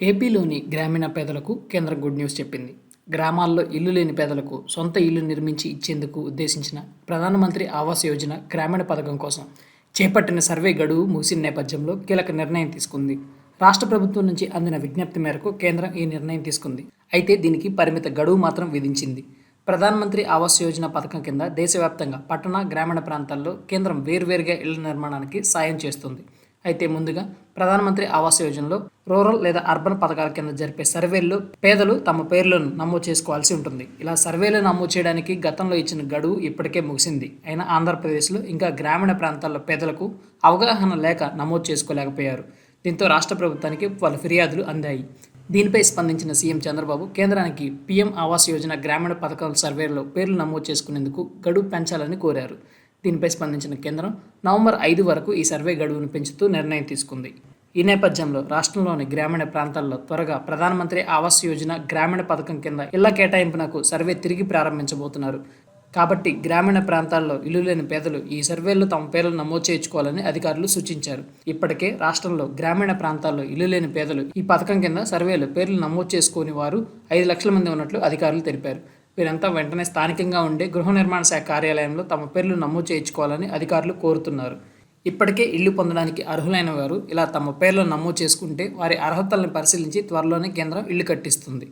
ఏపీలోని గ్రామీణ పేదలకు కేంద్రం గుడ్ న్యూస్ చెప్పింది. గ్రామాల్లో ఇల్లు లేని పేదలకు సొంత ఇల్లు నిర్మించి ఇచ్చేందుకు ఉద్దేశించిన ప్రధానమంత్రి ఆవాస్ యోజన గ్రామీణ పథకం కోసం చేపట్టిన సర్వే గడువు ముగిసిన నేపథ్యంలో కీలక నిర్ణయం తీసుకుంది. రాష్ట్ర ప్రభుత్వం నుంచి అందిన విజ్ఞప్తి మేరకు కేంద్రం ఈ నిర్ణయం తీసుకుంది. అయితే దీనికి పరిమిత గడువు మాత్రం విధించింది. ప్రధానమంత్రి ఆవాస్ యోజన పథకం కింద దేశవ్యాప్తంగా పట్టణ గ్రామీణ ప్రాంతాల్లో కేంద్రం వేర్వేరుగా ఇళ్ళ నిర్మాణానికి సాయం చేస్తుంది. అయితే ముందుగా ప్రధానమంత్రి ఆవాస్ యోజనలో రూరల్ లేదా అర్బన్ పథకాల కింద జరిపే సర్వేల్లో పేదలు తమ పేర్లను నమోదు చేసుకోవాల్సి ఉంటుంది. ఇలా సర్వేలు నమోదు చేయడానికి గతంలో ఇచ్చిన గడువు ఇప్పటికే ముగిసింది. అయినా ఆంధ్రప్రదేశ్లో ఇంకా గ్రామీణ ప్రాంతాల్లో పేదలకు అవగాహన లేక నమోదు చేసుకోలేకపోయారు. దీంతో రాష్ట్ర ప్రభుత్వానికి పలు ఫిర్యాదులు అందాయి. దీనిపై స్పందించిన సీఎం చంద్రబాబు కేంద్రానికి పీఎం ఆవాస్ యోజన గ్రామీణ పథకాల సర్వేలో పేర్లు నమోదు చేసుకునేందుకు గడువు పెంచాలని కోరారు. దీనిపై స్పందించిన కేంద్రం నవంబర్ ఐదు వరకు ఈ సర్వే గడువును పెంచుతూ నిర్ణయం తీసుకుంది. ఈ నేపథ్యంలో రాష్ట్రంలోని గ్రామీణ ప్రాంతాల్లో త్వరగా ప్రధానమంత్రి ఆవాస్ యోజన గ్రామీణ పథకం కింద ఇళ్ళ కేటాయింపునకు సర్వే తిరిగి ప్రారంభించబోతున్నారు. కాబట్టి గ్రామీణ ప్రాంతాల్లో ఇల్లు లేని పేదలు ఈ సర్వేలో తమ పేర్లు నమోదు చేయించుకోవాలని అధికారులు సూచించారు. ఇప్పటికే రాష్ట్రంలో గ్రామీణ ప్రాంతాల్లో ఇల్లు లేని పేదలు ఈ పథకం కింద సర్వేలో పేర్లు నమోదు చేసుకోని వారు ఐదు లక్షల మంది ఉన్నట్లు అధికారులు తెలిపారు. వీరంతా వెంటనే స్థానికంగా ఉండే గృహ నిర్మాణ శాఖ కార్యాలయంలో తమ పేర్లు నమోదు చేయించుకోవాలని అధికారులు కోరుతున్నారు. ఇప్పటికే ఇల్లు పొందడానికి అర్హులైన వారు ఇలా తమ పేర్లను నమోదు చేసుకుంటే వారి అర్హతలను పరిశీలించి త్వరలోనే కేంద్రం ఇల్లు కట్టిస్తుంది.